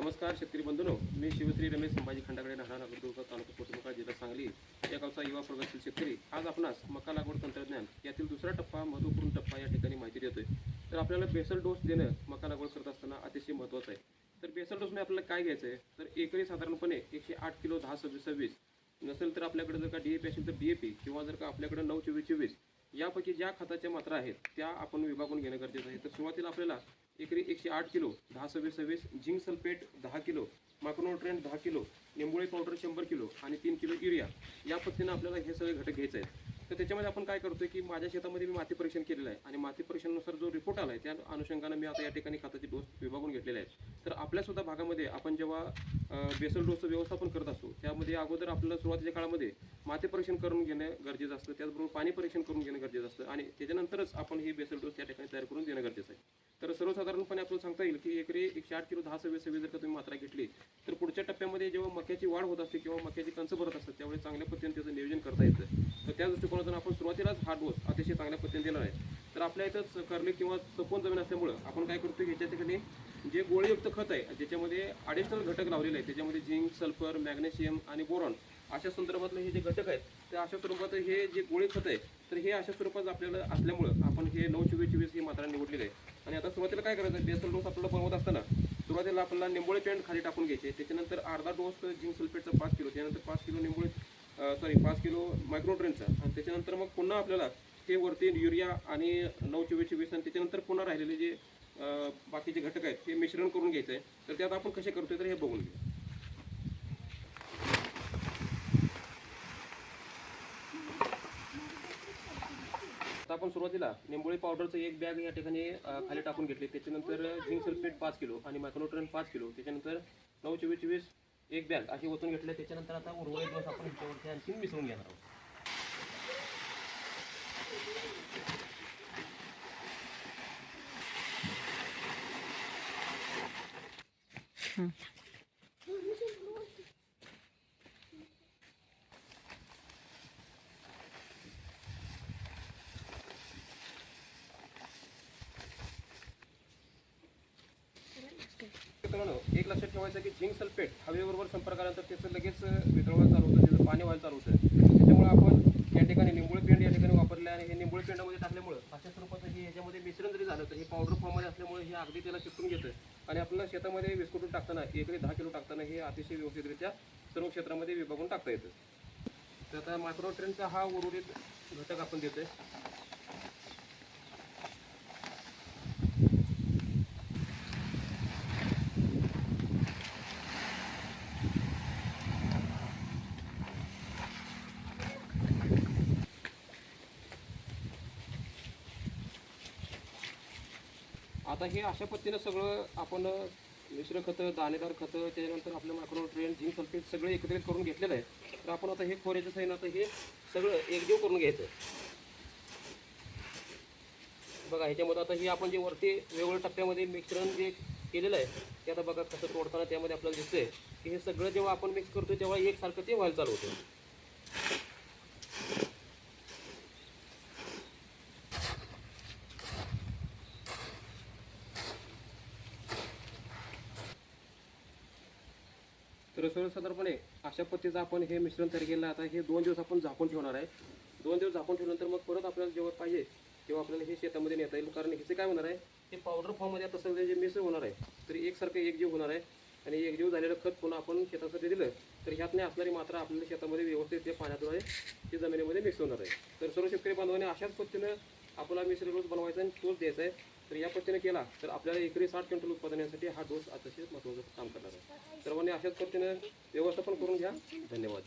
नमस्कार शेतकरी बंधूंनो. मी शिवश्री रमेश संभाजी खंडाकडे राहणार नगरदुर्ग तालुका कोटमुका जिल्हा सांगली. या गावचा युवा प्रगतशील शेतकरी. आज आपणास मका लागवड तंत्रज्ञान यातील दुसरा टप्पा महत्त्वपूर्ण टप्पा या ठिकाणी माहिती देतोय. तर आपल्याला बेसल डोस देणं मका लागवड करत असताना अतिशय महत्त्वाचं आहे. तर बेसल डोसने आपल्याला काय घ्यायचं आहे तर एकरी साधारणपणे एकशे आठ किलो दहा सव्वीस सव्वीस नसेल तर आपल्याकडे जर का डी ए पी असेल तर बी ए पी किंवा जर का आपल्याकडे नऊ चोवीस चोवीस. यापैकी ज्या खताच्या मात्रा आहेत त्या आपण विभागून घेणं गरजेचं आहे. तर सुरुवातीला आपल्याला एकरी एकशे आठ किलो दहा सव्वीस सव्वीस झिंक सल्फेट दहा किलो मायक्रोन्युट्रेंट दहा किलो निंबोळी पावडर शंभर किलो आणि तीन किलो युरिया या पद्धतीनं आपल्याला हे सगळे घटक घ्यायचे आहेत. तर त्याच्यामध्ये आपण काय करतोय की माझ्या शेतामध्ये मी माती परीक्षण केलेलं आहे आणि माती परीक्षणानुसार जो रिपोर्ट आला आहे त्या अनुषंगानं मी आता या ठिकाणी खताची डोस विभागून घेतलेला आहे तर आपल्यासुद्धा भागामध्ये आपण जेव्हा बेसल डोसचं व्यवस्थापन करत असतो त्यामध्ये अगोदर आपल्याला सुरुवातीच्या काळामध्ये माती परीक्षण करून घेणं गरजेचं असतं त्याचबरोबर पाणी परीक्षण करून घेणं गरजेचं असतं आणि त्याच्यानंतरच आपण ही बेसल डोस त्या ठिकाणी तयार करून देणं गरजेचं आहे तर सर्वसाधारणपणे आपल्याला सांगता येईल की एकरी एकशे आठ किलो दहा सव्वीस सव्वीस जर का तुम्ही मात्रा घेतली तर पुढच्या टप्प्यामध्ये जेव्हा मक्याची वाढ होत असते किंवा मक्याची कंच भरत असतात त्यावेळी चांगल्या पद्धतीने त्याचं नियोजन करता येतं. तर त्या दृष्टिकोनातून आपण सुरुवातीलाच हा डोस अतिशय चांगल्या पद्धतीने दिला आहे. तर आपल्या इथंच करले किंवा सपोन जमीन असल्यामुळं आपण काय करतो की ह्याच्या ठिकाणी जे गोळीयुक्त खत आहे ज्याच्यामध्ये ॲडिशनल घटक लावलेले आहेत त्याच्यामध्ये झिंक सल्फर मॅग्नेशियम आणि बोरॉन अशा संदर्भातले हे जे घटक आहेत ते अशा स्वरूपात हे जे गोळी खत आहे तर हे अशा स्वरूपात आपल्याला असल्यामुळं आपण हे नऊ चोवीस चोवीस ही मात्रा निवडलेली आहे. आणि आता सुरुवातीला काय करायचं बेसल डोस आपल्याला बनवत असताना सुरुवातीला आपल्याला निंबोळी पेंट खाली टाकून घ्यायचे त्याच्यानंतर अर्धा डोस जिंक सल्फेटचा पाच किलो त्यानंतर पाच किलो निंबोळी सॉरी पाच किलो मायक्रोट्रेनचा आणि त्याच्यानंतर मग पुन्हा आपल्याला हे वरती युरिया आणि नऊ चोवीस चोवीस आणि त्याच्यानंतर पुन्हा राहिलेले जे बाकीचे घटक आहेत हे मिश्रण करून घ्यायचं आहे तर त्यात आपण कसे करतोय तर हे बघून घेऊ. आता आपण सुरुवातीला निंबोळी पावडरचं एक बॅग या ठिकाणी खाली टाकून घेतली. त्याच्यानंतर झिंक सल्फेट पाच किलो आणि मायक्रोट्रेन पाच किलो. त्याच्यानंतर नऊ चोवीस चोवीस एक बॅग अशी ओतून घेतले. त्याच्यानंतर आता उर्वरित दिवस आपण ह्याच्यावरती आणखी मिसळून घेणार आहोत. मित्रांनो एक लक्षात ठेवायचं की झिंक सल्फेट हवेबरोबर संपर्क आल्यानंतर त्याचं लगेच वितळवायला चालू होतं त्याचं पाणी व्हायला चालू होतं. त्याच्यामुळे आपण या ठिकाणी निंबोळी पेंड या ठिकाणी वापरले आणि हे निंबोळी पेंडामध्ये टाकल्यामुळं अशा स्वरूपाचं हे याच्यामध्ये मिश्रण जरी झालं तर हे पावडर फॉर्ममध्ये असल्यामुळे हे अगदी त्याला चिपकून घेतं. आणि आपल्याला शेतामध्ये विस्कुटून टाकताना एकरी दहा किलो टाकताना हे अतिशय व्यवस्थितरित्या सर्व क्षेत्रामध्ये विभागून टाकता येतं. तर आता मायक्रो ट्रेनचा हा उर्वरित घटक आपण देतो आहे आता हे अशा पद्धतीनं सगळं आपण मिश्र खतं दाणेदार खतं त्याच्यानंतर आपलं मायक्रो ट्रेन झिंक सल्फेट सगळं एकत्रित करून घेतलेलं आहे. तर आपण आता हे खोऱ्याच्या साईन आता हे सगळं एकजीव करून घ्यायचं. बघा ह्याच्यामध्ये आता हे आपण जे वरती वेगवेगळ्या टप्प्यामध्ये मिश्रण जे केलेलं आहे ते आता बघा कसं तोडताना त्यामध्ये आपल्याला दिसतंय. की हे सगळं जेव्हा आपण मिक्स करतो तेव्हा एकसारखं ते व्हायला चालू होतं. तर सर्वसाधारणपणे अशा पद्धतीचं आपण हे मिश्रण तयार केलं. आता हे दोन दिवस आपण झाकून ठेवणार आहे. दोन दिवस झाकून ठेवल्यानंतर मग परत आपल्याला जेव्हा पाहिजे तेव्हा आपल्याला हे शेतामध्ये नेता येईल. कारण ह्याचे काय होणार आहे ते पावडर फॉर्ममध्ये आता जे मिसळ होणार आहे तर एकसारखं एकजीव होणार आहे. आणि एकजीव झालेलं खत पुन्हा आपण शेतासाठी दिलं तर ह्यात नाही असणारी मात्रा आपल्याला शेतामध्ये व्यवस्थित ते पाण्याद्वारे ते जमिनीमध्ये मिक्स होणार आहे. तर सर्व शेतकरी बांधवांनी अशाच पद्धतीनं आपला मिश्र रोज बनवायचा आणि तोच द्यायचा आहे. तर या पद्धतीने केला तर आपल्याला एकरी साठ क्विंटल उत्पादनासाठी हा डोस अतिशय महत्त्वाचं काम करणार आहे. सर्वांनी अशाच पद्धतीनं व्यवस्थापन करून घ्या. धन्यवाद.